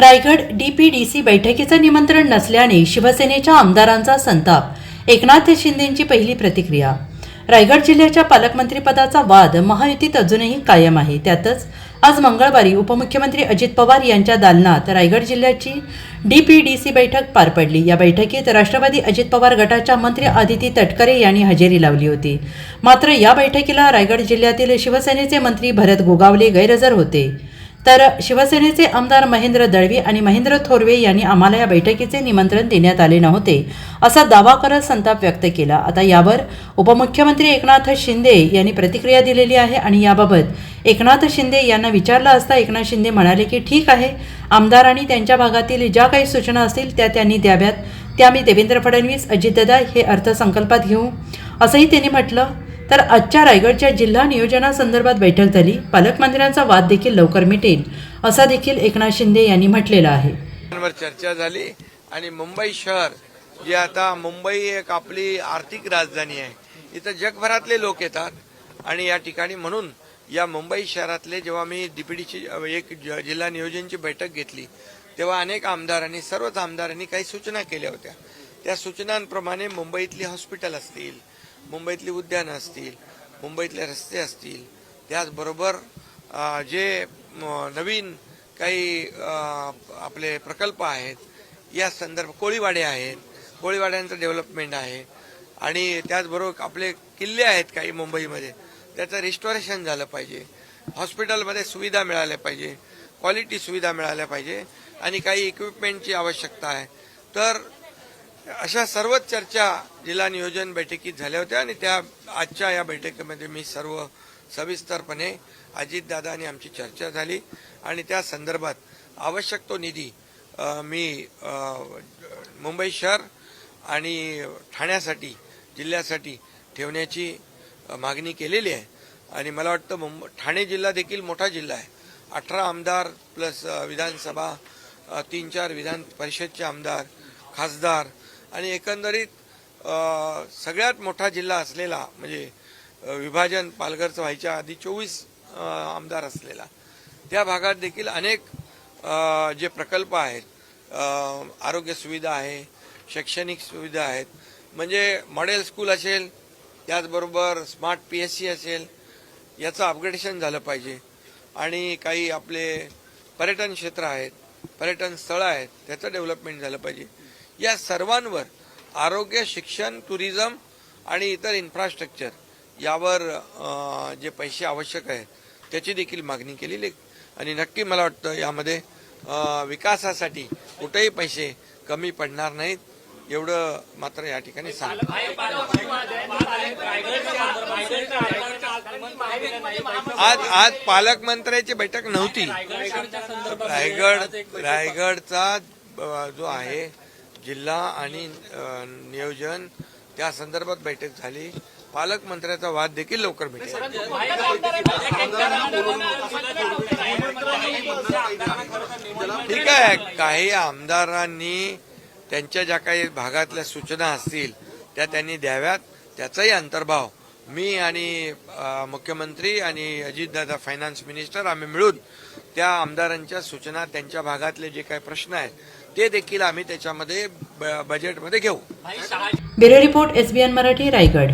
Raigad DPDC बैठकीचं निमंत्रण नसल्याने शिवसेनेच्या आमदारांचा संताप. एकनाथ शिंदेंची पहिली प्रतिक्रिया. रायगड जिल्ह्याच्या पालकमंत्रीपदाचा वाद महायुतीत अजूनही कायम आहे. त्यातच आज मंगळवारी उपमुख्यमंत्री अजित पवार यांच्या दालनात रायगड जिल्ह्याची डीपीडीसी बैठक पार पडली. या बैठकीत राष्ट्रवादी अजित पवार गटाच्या मंत्री आदिती तटकरे यांनी हजेरी लावली होती. मात्र या बैठकीला रायगड जिल्ह्यातील शिवसेनेचे मंत्री भरत गोगावले गैरहजर होते. तर शिवसेनेचे आमदार महेंद्र दळवी आणि महेंद्र थोरवे यांनी आम्हाला या बैठकीचे निमंत्रण देण्यात आले नव्हते असा दावा करत संताप व्यक्त केला. आता यावर उपमुख्यमंत्री एकनाथ शिंदे यांनी प्रतिक्रिया दिलेली आहे आणि याबाबत एकनाथ शिंदे यांना विचारलं असता एकनाथ शिंदे म्हणाले की ठीक आहे आमदार आणि त्यांच्या भागातील ज्या काही सूचना असतील त्या त्यांनी द्याव्यात. त्या मी देवेंद्र फडणवीस अजितदादा हे अर्थसंकल्पात घेऊ. असंही त्यांनी म्हटलं. तर आजच्या रायगडच्या जिल्हा नियोजनासंदर्भात बैठक झाली. पालकमंत्र्यांचा वाद देखील लवकर मिटेल असा देखील एकनाथ शिंदे यांनी म्हटलेला आहे. चर्चा झाली आणि मुंबई शहर जे आता मुंबई एक आपली आर्थिक राजधानी आहे इथं जगभरातले लोक येतात. आणि या ठिकाणी म्हणून या मुंबई शहरातले जेव्हा मी डीपीडीची एक ज- जिल्हा नियोजनची बैठक घेतली तेव्हा अनेक आमदारांनी सर्वच आमदारांनी काही सूचना केल्या होत्या. त्या सूचनांप्रमाणे मुंबईतली हॉस्पिटल असतील मुंबईतली उद्यानं असतील मुंबईतले रस्ते असतील त्याचबरोबर जे म, नवीन काही आपले प्रकल्प आहेत या संदर्भ कोळीवाडे आहेत कोळीवाड्यांचं डेव्हलपमेंट आहे आणि त्याचबरोबर आपले किल्ले आहेत काही मुंबईमध्ये त्याचं रिस्टॉरेशन झालं पाहिजे हॉस्पिटलमध्ये सुविधा मिळाल्या पाहिजे क्वालिटी सुविधा मिळाल्या पाहिजे आणि काही इक्विपमेंटची आवश्यकता आहे. तर अशा सर्वच चर्चा जिल्हा नियोजन बैठकीत झाल्या होत्या आणि त्या आजच्या या बैठकीमध्ये मी सर्व सविस्तरपणे अजितदादा आणि आमची चर्चा झाली. आणि त्या संदर्भात आवश्यक तो निधी मी मुंबई शहर आणि ठाण्यासाठी जिल्ह्यासाठी ठेवण्याची मागणी केलेली आहे. आणि मला वाटतं मुंब ठाणे जिल्हा देखील मोठा जिल्हा आहे. अठरा आमदार प्लस विधानसभा तीन चार विधान परिषदचे आमदार खासदार आणि एकंदरीत सगळ्यात मोठा जिल्हा असलेला म्हणजे विभाजन पालघरचं व्हायच्या आधी चोवीस आमदार असलेला. त्या भागात देखील अनेक जे प्रकल्प आहेत आरोग्य सुविधा आहे शैक्षणिक सुविधा आहेत म्हणजे मॉडेल स्कूल असेल त्याचबरोबर स्मार्ट पी एस सी असेल याचं अपग्रेडेशन झालं पाहिजे. आणि काही आपले पर्यटन क्षेत्र आहेत पर्यटन स्थळं आहेत त्याचं डेव्हलपमेंट झालं पाहिजे. या सर्वांवर आरोग्य शिक्षण टुरिझम आणि इतर इन्फ्रास्ट्रक्चर यावर जे पैसे आवश्यक आहेत त्याची देखील मागणी केलेली आहे. आणि नक्की मला वाटतं यामध्ये विकासासाठी कुठेही पैसे कमी पडणार नाहीत. एवढं मात्र या ठिकाणी सांग आज आज पालकमंत्र्याची बैठक नव्हती. रायगड रायगडचा जो आहे जिल्हा आणि नियोजन त्या संदर्भात बैठक झाली. पालकमंत्र्याचा वाद देखील लवकर भेटेल. ठीक आहे. काही आमदारांनी त्यांच्या ज्या काही भागातल्या सूचना असतील त्या त्यांनी द्याव्यात. त्याचाही अंतर्भाव मी आणि मुख्यमंत्री आणि अजितदादा फायनान्स मिनिस्टर आम्ही मिळून त्या आमदारांच्या सूचना त्यांच्या भागातले जे काही प्रश्न आहेत ते देखील आम्ही त्याच्यामध्ये ब- बजेटमध्ये घेऊ. Bureau report SBN Marathi Raigad.